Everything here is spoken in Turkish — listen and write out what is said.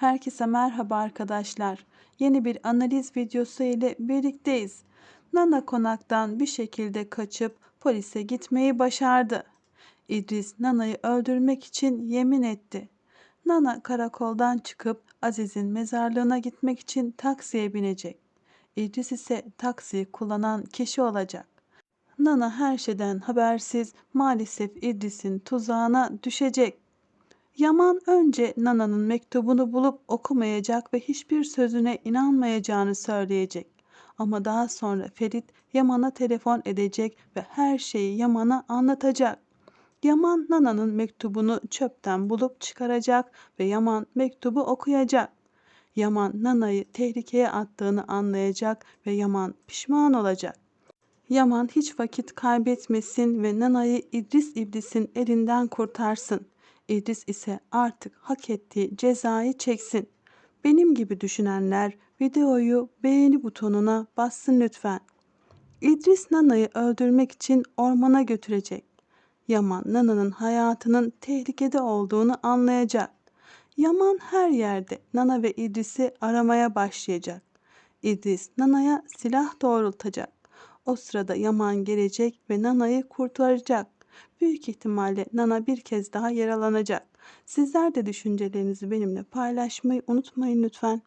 Herkese merhaba arkadaşlar. Yeni bir analiz videosu ile birlikteyiz. Nana konaktan bir şekilde kaçıp polise gitmeyi başardı. İdris Nana'yı öldürmek için yemin etti. Nana karakoldan çıkıp Aziz'in mezarlığına gitmek için taksiye binecek. İdris ise taksiyi kullanan kişi olacak. Nana her şeyden habersiz maalesef İdris'in tuzağına düşecek. Yaman önce Nana'nın mektubunu bulup okumayacak ve hiçbir sözüne inanmayacağını söyleyecek. Ama daha sonra Ferit Yaman'a telefon edecek ve her şeyi Yaman'a anlatacak. Yaman Nana'nın mektubunu çöpten bulup çıkaracak ve Yaman mektubu okuyacak. Yaman Nana'yı tehlikeye attığını anlayacak ve Yaman pişman olacak. Yaman hiç vakit kaybetmesin ve Nana'yı İdris İblis'in elinden kurtarsın. İdris ise artık hak ettiği cezayı çeksin. Benim gibi düşünenler videoyu beğeni butonuna bassın lütfen. İdris Nana'yı öldürmek için ormana götürecek. Yaman Nana'nın hayatının tehlikede olduğunu anlayacak. Yaman her yerde Nana ve İdris'i aramaya başlayacak. İdris Nana'ya silah doğrultacak. O sırada Yaman gelecek ve Nana'yı kurtaracak. Büyük ihtimalle Nana bir kez daha yaralanacak. Sizler de düşüncelerinizi benimle paylaşmayı unutmayın lütfen.